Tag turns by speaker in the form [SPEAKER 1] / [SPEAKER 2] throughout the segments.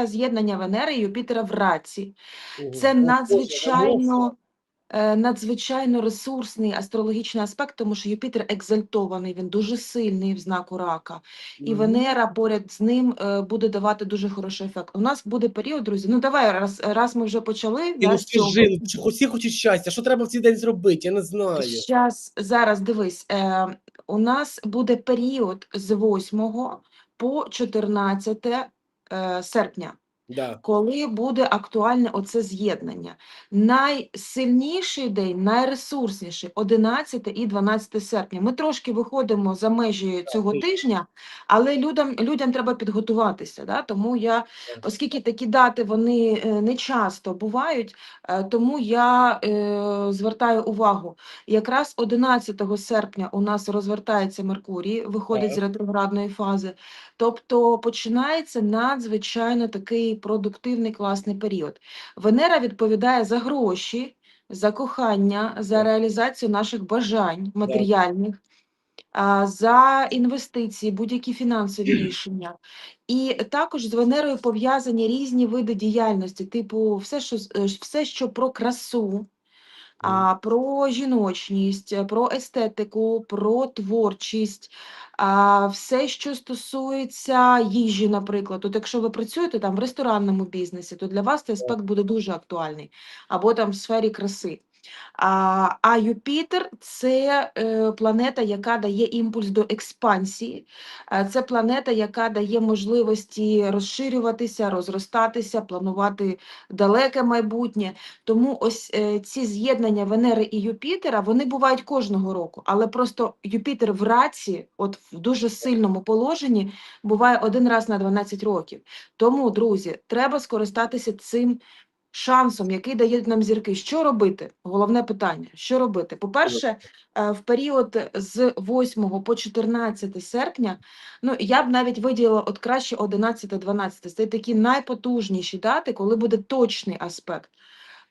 [SPEAKER 1] це з'єднання Венери і Юпітера в раці. Це надзвичайно, е, надзвичайно ресурсний астрологічний аспект, тому що Юпітер екзальтований, він дуже сильний в знаку рака. І Венера поряд з ним е, буде давати дуже хороший ефект. У нас буде період, друзі. Ну давай, раз, раз ми вже почали.
[SPEAKER 2] Ні,
[SPEAKER 1] да,
[SPEAKER 2] ну що всі хочуть щастя. Що треба в цей день зробити? Я не знаю.
[SPEAKER 1] Щас, зараз дивись, е, у нас буде період з 8 по 14 е, серпня,
[SPEAKER 2] Да.
[SPEAKER 1] коли буде актуальне оце з'єднання. Найсильніший день, найресурсніший 11 і 12 серпня. Ми трошки виходимо за межі цього тижня, але людям, людям треба підготуватися. Да? Тому я, оскільки такі дати вони е, не часто бувають, е, тому я е, звертаю увагу. Якраз 11 серпня у нас розвертається Меркурій, виходить з ретроградної фази. Тобто починається надзвичайно такий продуктивний класний період. Венера відповідає за гроші, за кохання, за реалізацію наших бажань матеріальних, за інвестиції, будь-які фінансові рішення. І також з Венерою пов'язані різні види діяльності, типу все, що, е, все, що про красу, а, про жіночність, е, про естетику, про творчість, а, все, що стосується їжі, наприклад. От якщо ви працюєте там в ресторанному бізнесі, то для вас цей аспект буде дуже актуальний, або там в сфері краси. А, Юпітер це е, планета, яка дає імпульс до експансії. Е, Це планета, яка дає можливості розширюватися, розростатися, планувати далеке майбутнє. Тому ось е, ці з'єднання Венери і Юпітера вони бувають кожного року, але просто Юпітер в раці, от в дуже сильному положенні, буває один раз на 12 років. Тому, друзі, треба скористатися цим шансом, який дають нам зірки. Що робити? Головне питання: що робити? По-перше, е, в період з 8 по 14 серпня, ну я б навіть виділила от краще 11-12. Це такі найпотужніші дати, коли буде точний аспект.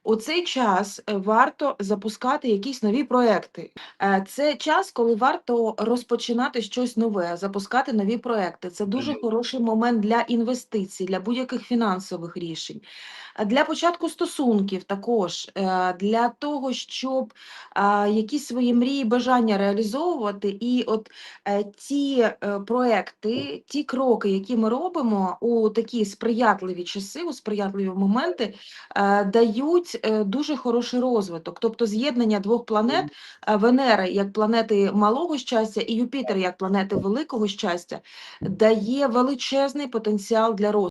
[SPEAKER 1] У цей час е, варто запускати якісь нові проекти. Е, Це час, коли варто розпочинати щось нове, запускати нові проекти. Це дуже хороший момент для інвестицій, для будь-яких фінансових рішень. Е, Для початку стосунків також, для того, щоб якісь свої мрії, бажання реалізовувати. І от ті проекти, ті кроки, які ми робимо у такі сприятливі часи, у сприятливі моменти, е, дають е, дуже хороший розвиток. Тобто з'єднання двох планет, е, Венери як планети малого щастя і Юпітер як планети великого щастя, дає величезний потенціал для розвитку.